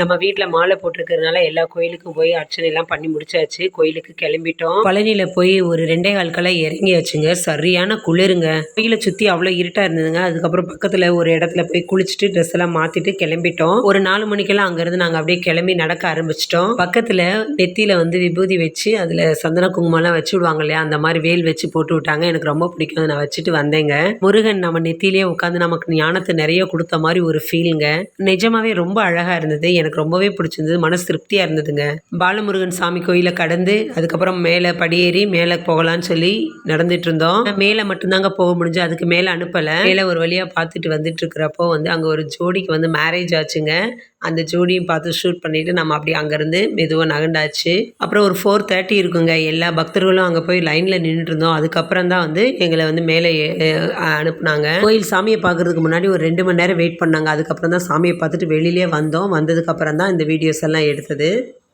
நம்ம வீட்டில் மாலை போட்டிருக்கிறதுனால எல்லா கோயிலுக்கும் போய் அர்ச்சனை எல்லாம் பண்ணி முடிச்சாச்சு. கோயிலுக்கு கிளம்பிட்டோம். பழனியில் போய் ஒரு ரெண்டே கால்கெல்லாம் இறங்கியாச்சுங்க. சரியான குளிருங்க. கோயிலை சுற்றி அவ்வளோ இருட்டாக இருந்ததுங்க. அதுக்கப்புறம் பக்கத்தில் ஒரு இடத்துல போய் குளிச்சுட்டு ட்ரெஸ் எல்லாம் மாற்றிட்டு கிளம்பிட்டோம். ஒரு நாலு மணிக்கெல்லாம் அங்கேருந்து நாங்கள் அப்படியே கிளம்பி நடக்க ஆரம்பிச்சிட்டோம். பக்கத்தில் நெத்தியில் வந்து விபூதி வச்சு அதில் சந்தன குங்குமம்லாம் வச்சு விடுவாங்க இல்லையா? அந்த மாதிரி வேல் வச்சு போட்டு விட்டாங்க. எனக்கு ரொம்ப பிடிக்கும். நான் வச்சுட்டு வந்தேங்க. முருகன் நம்ம நெத்திலேயே உட்காந்து நமக்கு ஞானத்தை நிறைய கொடுத்த மாதிரி ஒரு ஃபீலுங்க நிஜமாவே ரொம்ப அழகாக இருந்தது. எனக்கு ரொம்பவே பிடிச்சிருந்தது. மனசு திருப்தியாக இருந்ததுங்க. பாலமுருகன் சாமி கோயிலை கடந்து அதுக்கப்புறம் மேலே படியேறி மேலே போகலான்னு சொல்லி நடந்துட்டு இருந்தோம். மேலே மட்டும்தாங்க போக முடிஞ்சு அதுக்கு மேலே அனுப்பலை. மேலே ஒரு வழியாக பார்த்துட்டு வந்துட்டு இருக்கிறப்போ வந்து அங்கே ஒரு ஜோடிக்கு வந்து மேரேஜ் ஆச்சுங்க. அந்த ஜோடியும் பார்த்து ஷூட் பண்ணிவிட்டு நம்ம அப்படி அங்கேருந்து மெதுவாக நகண்டாச்சு அப்புறம் ஒரு ஃபோர் தேர்ட்டி இருக்குங்க. எல்லா பக்தர்களும் அங்கே போய் லைனில் நின்றுட்டு இருந்தோம். அதுக்கப்புறம் தான் வந்து எங்களை வந்து மேலே அனுப்புனாங்க. கோயில் சாமியை பார்க்குறதுக்கு முன்னாடி ஒரு ரெண்டு மணி நேரம் வெயிட் பண்ணாங்க. அதுக்கப்புறம் தான் சாமியை பார்த்துட்டு வெளியிலே வந்தோம். அப்புறம் தான் இந்த வீடியோஸ் எல்லாம் எடுத்தது.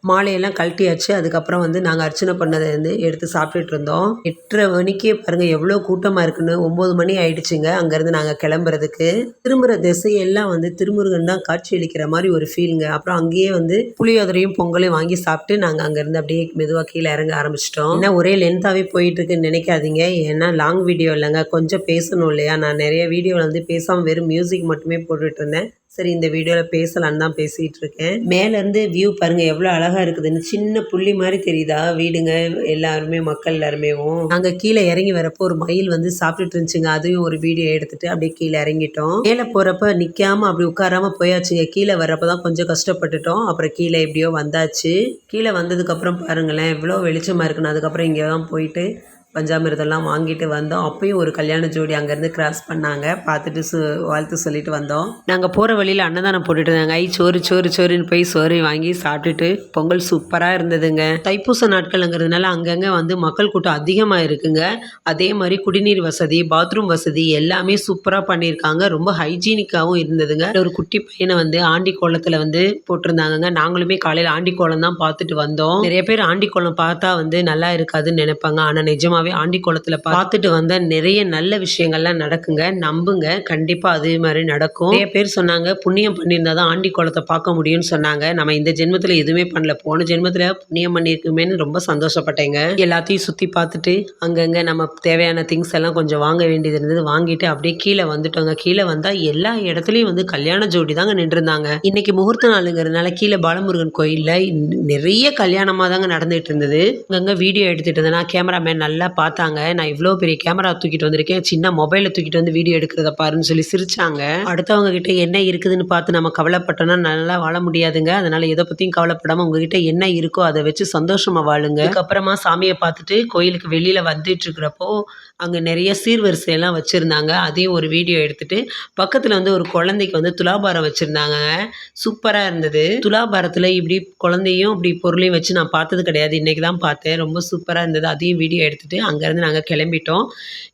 மாலையெல்லாம் கழட்டியாச்சு. அதுக்கப்புறம் வந்து நாங்கள் அர்ச்சனை பண்ணதை வந்து எடுத்து சாப்பிட்டுட்டு இருந்தோம். எட்டரை மணிக்கே பாருங்கள் எவ்வளோ கூட்டமாக இருக்குன்னு. ஒம்பது மணி ஆயிடுச்சுங்க அங்கேருந்து நாங்கள் கிளம்புறதுக்கு. திரும்புகிற திசையெல்லாம் வந்து திருமுருகன் தான் காட்சி அளிக்கிற மாதிரி ஒரு ஃபீலுங்க அப்புறம் அங்கேயே வந்து புளியோதரையும் பொங்கலையும் வாங்கி சாப்பிட்டு நாங்கள் அங்கேருந்து அப்படியே மெதுவாக கீழே இறங்க ஆரம்பிச்சிட்டோம். ஏன்னா ஒரே லென்த்தாகவே போயிட்டுருக்குன்னு நினைக்காதீங்க. ஏன்னா லாங் வீடியோ இல்லைங்க. கொஞ்சம் பேசணும் இல்லையா? நான் நிறைய வீடியோவில் வந்து பேசாமல் வெறும் மியூசிக் மட்டுமே போட்டுட்டு இருந்தேன். சரி இந்த வீடியோவில் பேசலான்னு தான் பேசிகிட்டு இருக்கேன். மேலேருந்து வியூ பாருங்கள் எவ்வளோ அழகாக இருக்குதுன்னு. சின்ன புள்ளி மாதிரி தெரியுதா? வீடுங்க எல்லாருமே மக்கள் எல்லாருமேவும் நாங்கள் கீழே இறங்கி வரப்போ ஒரு மயில் வந்து சாப்பிட்டுட்டு இருந்துச்சுங்க. அதையும் ஒரு வீடியோ எடுத்துட்டு அப்படியே கீழே இறங்கிட்டோம். மேலே போகிறப்ப நிற்காம அப்படி உட்காராமல் போயாச்சுங்க. கீழே வர்றப்ப தான் கொஞ்சம் கஷ்டப்பட்டுட்டோம். அப்புறம் கீழே எப்படியோ வந்தாச்சு. கீழே வந்ததுக்கப்புறம் பாருங்களேன் எவ்வளோ வெளிச்சமாக இருக்குன்னு. அதுக்கப்புறம் இங்கே தான் போயிட்டு பஞ்சாமிரதெல்லாம் வாங்கிட்டு வந்தோம். அப்பயும் ஒரு கல்யாண ஜோடி அங்கேருந்து கிராஸ் பண்ணாங்க. பார்த்துட்டு சு வாழ்த்து சொல்லிட்டு வந்தோம். நாங்கள் போகிற வழியில் அன்னதானம் போட்டுட்டு இருந்தாங்க. ஐ சோறு சோறு சோறுன்னு போய் சோறு வாங்கி சாப்பிட்டுட்டு பொங்கல் சூப்பராக இருந்ததுங்க. தைப்பூச நாட்கள்ங்கிறதுனால அங்கங்கே வந்து மக்கள் கூட்டம் அதிகமாக இருக்குங்க. அதே மாதிரி குடிநீர் வசதி பாத்ரூம் வசதி எல்லாமே சூப்பராக பண்ணியிருக்காங்க. ரொம்ப ஹைஜீனிக்காகவும் இருந்ததுங்க. ஒரு குட்டி பையனை வந்து ஆண்டி கோலத்தில் வந்து போட்டிருந்தாங்கங்க. நாங்களுமே காலையில் ஆண்டி கோலம் தான் பார்த்துட்டு வந்தோம். நிறைய பேர் ஆண்டி கோலம் பார்த்தா வந்து நல்லா இருக்காதுன்னு நினைப்பாங்க. ஆனால் நிஜமாக நிஜமாவே ஆண்டி பார்த்துட்டு வந்த நிறைய நல்ல விஷயங்கள்லாம் நடக்குங்க. நம்புங்க. கண்டிப்பாக அதே மாதிரி நடக்கும். நிறைய பேர் சொன்னாங்க புண்ணியம் பண்ணியிருந்தா தான் ஆண்டி பார்க்க முடியும்னு சொன்னாங்க. நம்ம இந்த ஜென்மத்தில் எதுவுமே பண்ணல. போன ஜென்மத்தில் புண்ணியம் பண்ணியிருக்குமேன்னு ரொம்ப சந்தோஷப்பட்டேங்க. எல்லாத்தையும் சுற்றி பார்த்துட்டு அங்கங்கே நம்ம தேவையான திங்ஸ் எல்லாம் கொஞ்சம் வாங்க வேண்டியது இருந்தது. வாங்கிட்டு அப்படியே கீழே வந்துட்டோங்க. கீழே வந்தால் எல்லா இடத்துலையும் வந்து கல்யாண ஜோடி தாங்க நின்றுருந்தாங்க. இன்னைக்கு முகூர்த்த நாளுங்கிறதுனால கீழே பாலமுருகன் கோயிலில் நிறைய கல்யாணமாக தாங்க நடந்துட்டு இருந்தது. அங்கங்கே வீடியோ எடுத்துட்டு இருந்தேன். கேமராமேன் நல்லா பார்த்தாங்க. நான் இவ்வளோ பெரிய கேமரா தூக்கிட்டு வந்திருக்கேன். சின்ன மொபைலை தூக்கிட்டு வந்து வீடியோ எடுக்கிறத பாருன்னு சொல்லி சிரிச்சாங்க. அடுத்தவங்க கிட்ட என்ன இருக்குதுன்னு பார்த்து நம்ம கவலைப்பட்டோம்னா நல்லா வாழ முடியாதுங்க. அதனால எதை பற்றியும் கவலைப்படாமல் உங்ககிட்ட என்ன இருக்கோ அதை வச்சு சந்தோஷமாக வாழுங்க. அதுக்கப்புறமா சாமியை பார்த்துட்டு கோயிலுக்கு வெளியில் வந்துட்டு இருக்கிறப்போ அங்கே நிறைய சீர்வரிசையெல்லாம் வச்சுருந்தாங்க. அதையும் ஒரு வீடியோ எடுத்துட்டு பக்கத்தில் வந்து ஒரு குழந்தைக்கு வந்து துலாபாரம் வச்சுருந்தாங்க. சூப்பராக இருந்தது. துலாபாரத்தில் இப்படி குழந்தையும் இப்படி பொருளையும் வச்சு நான் பார்த்தது கிடையாது. இன்றைக்கி தான் பார்த்தேன். ரொம்ப சூப்பராக இருந்தது. அதையும் வீடியோ எடுத்துட்டு அங்கேருந்து நாங்கள் கிளம்பிட்டோம்.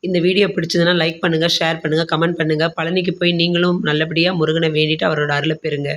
இந்த வீடியோ பிடிச்சதுன்னா லைக் பண்ணுங்கள் ஷேர் பண்ணுங்கள் கமெண்ட் பண்ணுங்கள் பழனிக்கு போய் நீங்களும் நல்லபடியாக முருகனை வேண்டிட்டு அவரோட அருளை பெறுங்க.